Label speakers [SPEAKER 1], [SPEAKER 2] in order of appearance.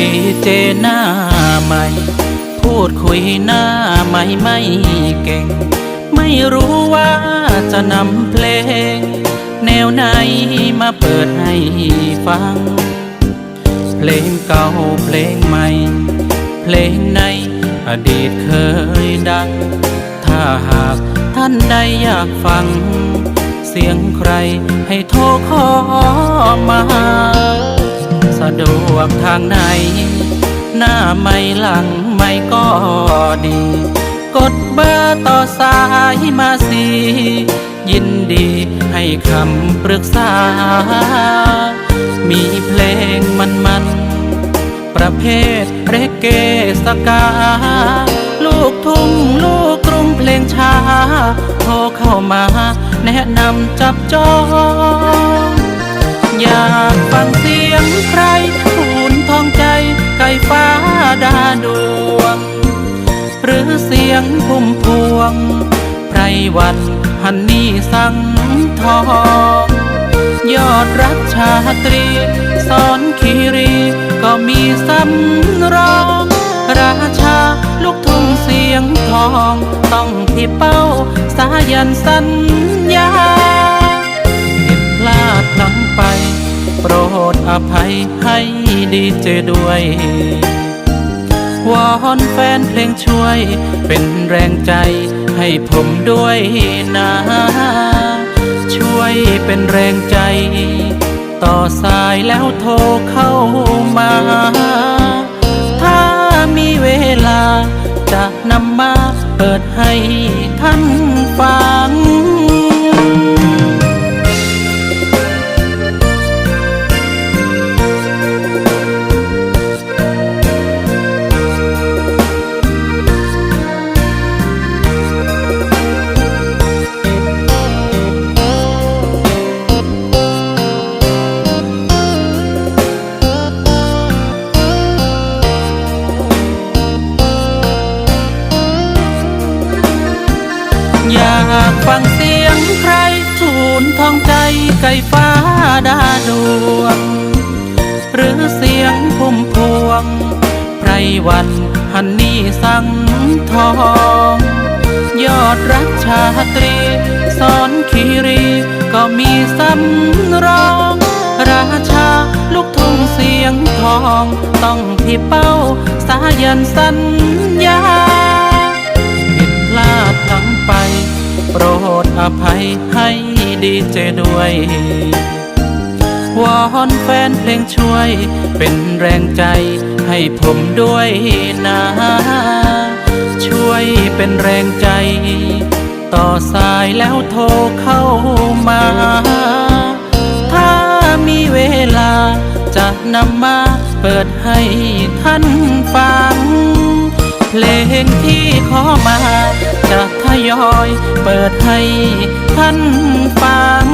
[SPEAKER 1] ดีเจหน้าใหม่ พูดคุยหน้าใหม่ไม่เก่ง ไม่รู้ว่าจะนำเพลง แนวไหนมาเปิดให้ฟัง เพลงเก่าเพลงใหม่ เพลงในอดีตเคยดัง ถ้าหากท่านใดอยากฟัง เสียงใครให้โทรขอมา สะดวกทางไหน หน้าไม่หลังไม่ก็ดี กดเบอร์ต่อสายมาสิ ยินดีให้คำปรึกษา มีเพลงมันมันประเภทเรเกสกา ลูกทุ่งลูกกรุงเพลงช้า โทรเข้ามาแนะนำจับจอง รือเสียงพุ่มพวง ไพรวันฮันนี่สังทอง ยอดรักชาตรี สอนคีรีก็มีสำรอง ราชาลูกทุ่งเสียงทอง ต้องที่เป้าสายันสัญญาผิดพลาดพลั้งไป โปรดอภัยให้ดีเจด้วย วอนแฟนเพลงช่วย เป็นแรงใจให้ผมด้วยนะ ช่วยเป็นแรงใจ ต่อสายแล้วโทรเข้ามา ถ้ามีเวลาจะนำมาเปิดให้ท่านฟัง อยากฟังเสียงใครทูนทองใจไก่ฟ้าดาดวง หรือเสียงพุ่มพวงไพรวันฮันนี่สังทอง ยอดรักชาตรี สอนคีรีก็มีสำรอง ราชาลูกทุ่งเสียงทอง ต้องที่เป้าสายันสัญ อภัยให้ดีเจด้วย วอนแฟนเพลงช่วย เป็นแรงใจให้ผมด้วยนะ ช่วยเป็นแรงใจ ต่อสายแล้วโทรเข้ามา ถ้ามีเวลาจะนำมาเปิดให้ท่านฟัง เพลงที่ขอมา ยอย เปิดให้ท่านฟัง